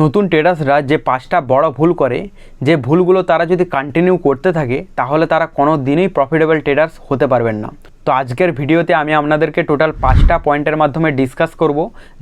নতুন ট্রেডার্সরা যে পাঁচটা বড় ভুল করে, যে ভুলগুলো তারা যদি কন্টিনিউ করতে থাকে, তাহলে তারা কোনো দিনই প্রফিটেবল ট্রেডার্স হতে পারবেন না। তো আজকের ভিডিওতে আমি আপনাদেরকে টোটাল পাঁচটা পয়েন্টের মাধ্যমে ডিসকাস করব,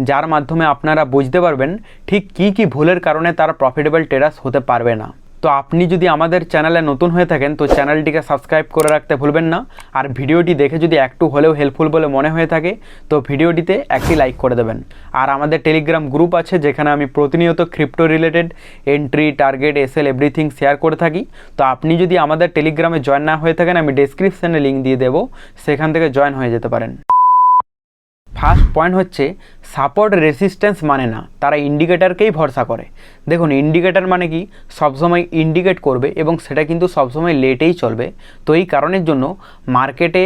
যার মাধ্যমে আপনারা বুঝতে পারবেন ঠিক কি কি ভুলের কারণে তারা প্রফিটেবল ট্রেডার্স হতে পারবে না। তো আপনি যদি আমাদের চ্যানেলে নতুন হয়ে থাকেন, তো চ্যানেলটিকে সাবস্ক্রাইব করে রাখতে ভুলবেন না। আর ভিডিওটি দেখে যদি একটু হলেও হেল্পফুল বলে মনে হয়ে থাকে, তো ভিডিওটিতে একটি লাইক করে দেবেন। আর আমাদের টেলিগ্রাম গ্রুপ আছে, যেখানে আমি প্রতিনিয়ত crypto related entry target SL everything share করে থাকি। তো আপনি যদি আমাদের টেলিগ্রামে জয়েন না হয়ে থাকেন, আমি ডেসক্রিপশানে লিঙ্ক দিয়ে দেবো, সেখান থেকে জয়েন হয়ে যেতে পারেন। ফার্স্ট পয়েন্ট হচ্ছে, সাপোর্ট রেসিস্ট্যান্স মানে না, তারা ইন্ডিকেটারকেই ভরসা করে। দেখুন ইন্ডিকেটার মানে কি? সবসময় ইন্ডিকেট করবে এবং সেটা কিন্তু সবসময় লেটেই চলবে। তো এই কারণের জন্য মার্কেটে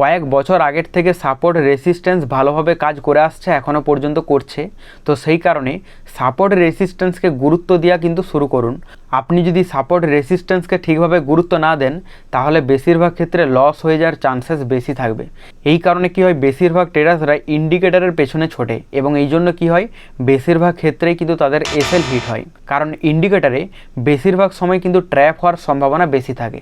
কয়েক বছর আগের থেকে সাপোর্ট রেসিস্ট্যান্স ভালোভাবে কাজ করে আসছে এখনও পর্যন্ত করছে। তো সেই কারণে সাপোর্ট রেসিস্ট্যান্সকে গুরুত্ব দেওয়া কিন্তু শুরু করুন। আপনি যদি সাপোর্ট রেসিস্ট্যান্সকে ঠিকভাবে গুরুত্ব না দেন, তাহলে বেশিরভাগ ক্ষেত্রে লস হয়ে যাওয়ার চান্সেস বেশি থাকবে। এই কারণে কি হয়, বেশিরভাগ ট্রেডার্সরা ইন্ডিকেটারের পেছনে ছোটে এবং এই জন্য কি হয়, বেশিরভাগ ক্ষেত্রেই কিন্তু তাদের এসএল হিট হয়। কারণ ইন্ডিকেটারে বেশিরভাগ সময় কিন্তু ট্র্যাপ হওয়ার সম্ভাবনা বেশি থাকে।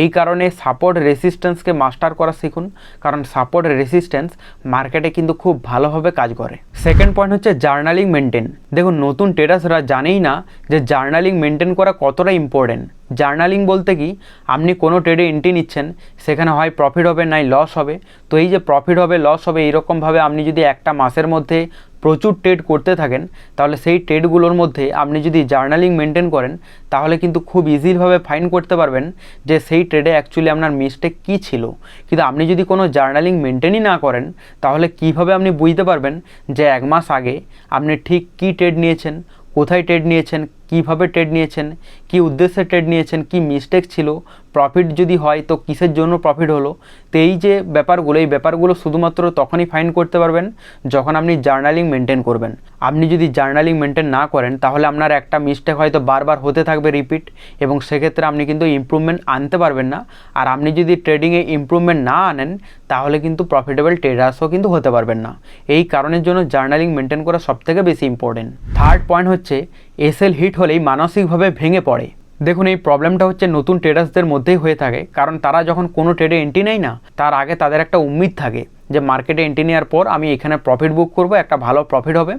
এই কারণে সাপোর্ট রেসিস্ট্যান্সকে মাস্টার করা শিখুন, কারণ সাপোর্ট রেসিস্ট্যান্স মার্কেটে কিন্তু খুব ভালোভাবে কাজ করে। সেকেন্ড পয়েন্ট হচ্ছে জার্নালিং মেনটেন দেখুন, নতুন ট্রেডার্সরা জানেই না যে জার্নালিং মেনটেন করা কতটা ইম্পর্টেন্ট জার্নালিং বলতে কি, আপনি কোনো ট্রেডে এন্ট্রি নিচ্ছেন, সেখানে হয় প্রফিট হবে, নাই লস হবে। তো এই যে প্রফিট হবে লস হবে, এইরকমভাবে আপনি যদি একটা মাসের মধ্যে প্রচুর ট্রেড করতে থাকেন, তাহলে সেই ট্রেডগুলোর মধ্যে আপনি যদি জার্নালিং মেনটেন করেন, তাহলে কিন্তু খুব ইজিভাবে ফাইন করতে পারবেন যে সেই ট্রেডে অ্যাকচুয়ালি আপনার মিস্টেক কী ছিল। কিন্তু আপনি যদি কোনো জার্নালিং মেনটেনই না করেন, তাহলে কীভাবে আপনি বুঝতে পারবেন যে এক মাস আগে আপনি ঠিক কী ট্রেড নিয়েছেন, কোথায় ট্রেড নিয়েছেন কীভাবে ট্রেড নিয়েছেন, কী উদ্দেশ্যে ট্রেড নিয়েছেন, কী মিস্টেক ছিল প্রফিট যদি হয় তো কিসের জন্য প্রফিট হলো, তো এই যে ব্যাপারগুলো, এই ব্যাপারগুলো শুধুমাত্র তখনই ফাইন করতে পারবেন যখন আপনি জার্নালিং মেনটেন করবেন। আপনি যদি জার্নালিং মেনটেন না করেন, তাহলে আপনার একটা মিস্টেক হয়তো বারবার হতে থাকবে রিপিট এবং সেক্ষেত্রে আপনি কিন্তু ইম্প্রুভমেন্ট আনতে পারবেন না। আর আপনি যদি ট্রেডিংয়ে ইম্প্রুভমেন্ট না আনেন, তাহলে কিন্তু প্রফিটেবল ট্রেডার্সও কিন্তু হতে পারবেন না। এই কারণের জন্য জার্নালিং মেনটেন করা সবথেকে বেশি ইম্পর্টেন্ট থার্ড পয়েন্ট হচ্ছে এসএল হিট হলেই মানসিকভাবে ভেঙে পড়ে। দেখুন, এই প্রবলেমটা হচ্ছে নতুন ট্রেডার্সদের মধ্যেই হয়ে থাকে, কারণ তারা যখন কোনো ট্রেডে এন্ট্রি নেয় না, তার আগে তাদের একটা উম্মিদ থাকে যে মার্কেটে এন্ট্রি নেওয়ার পর আমি এখানে প্রফিট বুক করব, একটা ভালো প্রফিট হবে,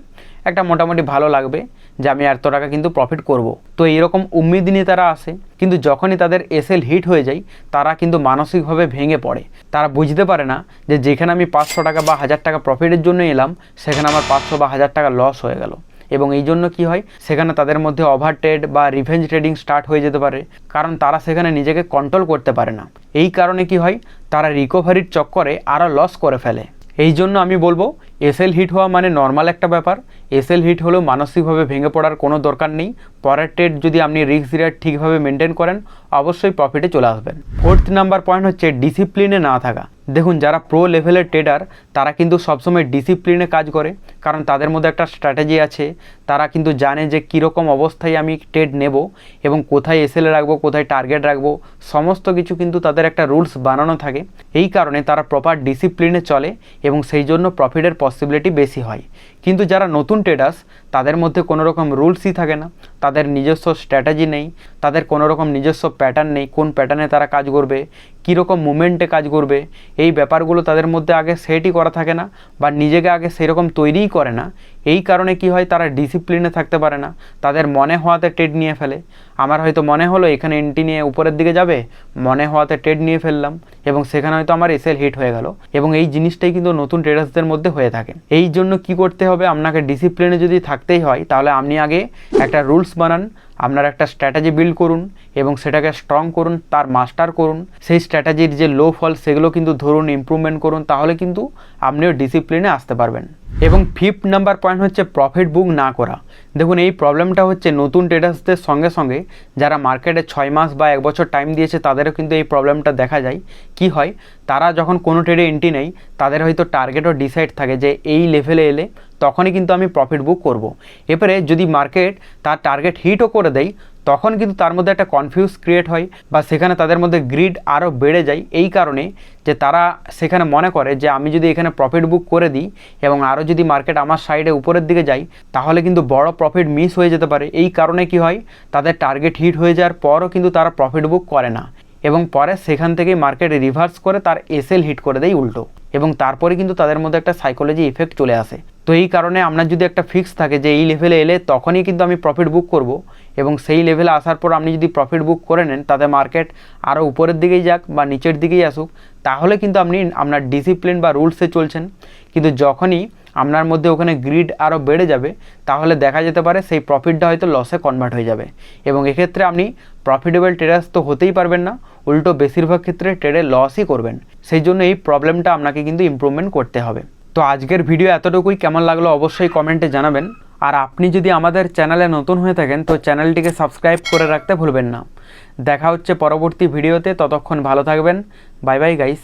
একটা মোটামুটি ভালো লাগবে যে আমি এত টাকা কিন্তু প্রফিট করব। তো এইরকম উম্মিদ নিয়ে তারা আসে, কিন্তু যখনই তাদের এসএল হিট হয়ে যায়, তারা কিন্তু মানসিকভাবে ভেঙে পড়ে। তারা বুঝতে পারে না যে যেখানে আমি পাঁচশো টাকা বা হাজার টাকা প্রফিটের জন্য এলাম, সেখানে আমার পাঁচশো বা হাজার টাকা লস হয়ে গেল। এবং এই জন্য কি হয়, সেখানে তাদের মধ্যে ওভার ট্রেড বা রিভেঞ্জ ট্রেডিং স্টার্ট হয়ে যেতে পারে, কারণ তারা সেখানে নিজেকে কন্ট্রোল করতে পারে না। এই কারণে কি হয়, তারা রিকভারির চক্করে আরও লস করে ফেলে। এই জন্য আমি বলব এসএল হিট হওয়া মানে নর্মাল একটা ব্যাপার। এসএল হিট হলেও মানসিকভাবে ভেঙে পড়ার কোনো দরকার নেই। পরের ট্রেড যদি আপনি রিস্ক রেট ঠিকভাবে মেনটেন করেন, অবশ্যই প্রফিটে চলে আসবেন। ফোর্থ নাম্বার পয়েন্ট হচ্ছে ডিসিপ্লিনে না থাকা। দেখুন, যারা প্রো লেভেলের ট্রেডার তারা কিন্তু সবসময় ডিসিপ্লিনে কাজ করে, কারণ তাদের মধ্যে একটা স্ট্র্যাটেজি আছে। তারা কিন্তু জানে যে কীরকম অবস্থায় আমি ট্রেড নেব এবং কোথায় এসএল রাখব, কোথায় টার্গেট রাখব। সমস্ত কিছু কিন্তু তাদের একটা রুলস বানানো থাকে। এই কারণে তারা প্রপার ডিসিপ্লিনে চলে এবং সেই জন্য প্রফিটের পসিবিলিটি বেশি হয়। কিন্তু যারা নতুন ট্রেডার্স তাদের মধ্যে কোনো রকম রুলসই থাকে না। তাদের নিজস্ব স্ট্র্যাটেজি নেই। তাদের কোনো রকম নিজস্ব প্যাটার্ন নেই। কোন প্যাটার্নে তারা কাজ করবে? কীরকম মুমেন্টে কাজ করবে, এই ব্যাপারগুলো তাদের মধ্যে আগে সেটই করা থাকে না বা নিজেকে আগে সেরকম তৈরিই করে না। এই কারণে কি হয়, তারা ডিসিপ্লিনে থাকতে পারে না, তাদের মনে হওয়াতে ট্রেড নিয়ে ফেলে। আমার হয়তো মনে হলো এখানে এন্ট্রি নিয়ে উপরের দিকে যাবে, মনে হওয়াতে ট্রেড নিয়ে ফেললাম, এবং সেখানে হয়তো আমার এসএল হিট হয়ে গেল, এবং এই জিনিসটাই কিন্তু নতুন ট্রেডার্সদের মধ্যে হয়ে থাকে। এই জন্য কি করতে হবে? আপনাকে ডিসিপ্লিনে যদি থাকতেই হয়, তাহলে আপনি আগে একটা রুলস বানান, আপনার একটা স্ট্র্যাটেজি বিল্ড করুন, এবং সেটাকে স্ট্রং করুন, তার মাস্টার করুন। সেই স্ট্র্যাটেজির যে লো ফল সেগুলো কিন্তু ধরুন ইম্প্রুভমেন্ট করুন, তাহলে কিন্তু আপনিও ডিসিপ্লিনে আসতে পারবেন। এবং ফিফথ নাম্বার পয়েন্ট হচ্ছে প্রফিট বুক না করা। দেখুন, এই প্রবলেমটা হচ্ছে নতুন ট্রেডার্সদের সঙ্গে সঙ্গে যারা মার্কেটে ছয় মাস বা এক বছর টাইম দিয়েছে, তাদেরও কিন্তু এই প্রবলেমটা দেখা যায়। কি হয়? তারা যখন কোনো ট্রেডে এন্ট্রি নেয়, তাদের হয়তো টার্গেটও ডিসাইড থাকে যে এই লেভেলে এলে তখনই কিন্তু আমি প্রফিট বুক করব। এরপরে যদি মার্কেট তার টার্গেট হিটও করে দেয় তখন কিন্তু তার মধ্যে একটা কনফিউজ ক্রিয়েট হয় বা সেখানে তাদের মধ্যে গ্রিড আরও বেড়ে যায়। এই কারণে যে তারা সেখানে মনে করে যে আমি যদি এখানে প্রফিট বুক করে দিই এবং আরও যদি মার্কেট আমার সাইডে উপরের দিকে যাই তাহলে কিন্তু বড় প্রফিট মিস হয়ে যেতে পারে। এই কারণে কি হয়? তাদের টার্গেট হিট হয়ে যাওয়ার পরও কিন্তু তারা প্রফিট বুক করে না। এবং পরে সেখান থেকেই মার্কেট রিভার্স করে তার এসএল হিট করে দেয় উল্টো। এবং তারপরে কিন্তু তাদের মধ্যে একটা সাইকোলজি ইফেক্ট চলে আসে। তো এই কারণে আপনার যদি একটা ফিক্স থাকে যে এই লেভেলে এলে তখনই কিন্তু আমি প্রফিট বুক করব এবং সেই লেভেলে আসার পর আপনি যদি প্রফিট বুক করে নেন, তাতে মার্কেট আরও উপরের দিকেই যাক বা নিচের দিকেই আসুক, তাহলে কিন্তু আপনি আপনার ডিসিপ্লিন বা রুলসে চলছেন। কিন্তু যখনই আপনার মধ্যে ওখানে গ্রিড আরও বেড়ে যাবে, তাহলে দেখা যেতে পারে সেই প্রফিটটা হয়তো লসে কনভার্ট হয়ে যাবে। এবং এক্ষেত্রে আপনি প্রফিটেবল ট্রেডার্স তো হতেই পারবেন না, উল্টো বেশিরভাগ ক্ষেত্রে ট্রেডে লসই করবেন। সেই জন্য এই প্রবলেমটা আপনাকে কিন্তু ইমপ্রুভমেন্ট করতে হবে। তো আজকের ভিডিও এতটুকুই, কেমন লাগল অবশ্যই কমেন্টে জানাবেন। আর আপনি যদি আমাদের চ্যানেলে নতুন হয়ে থাকেন, তো চ্যানেলটিকে সাবস্ক্রাইব করে রাখতে ভুলবেন না। দেখা হচ্ছে পরবর্তী ভিডিওতে ততক্ষণ ভালো থাকবেন। Bye bye guys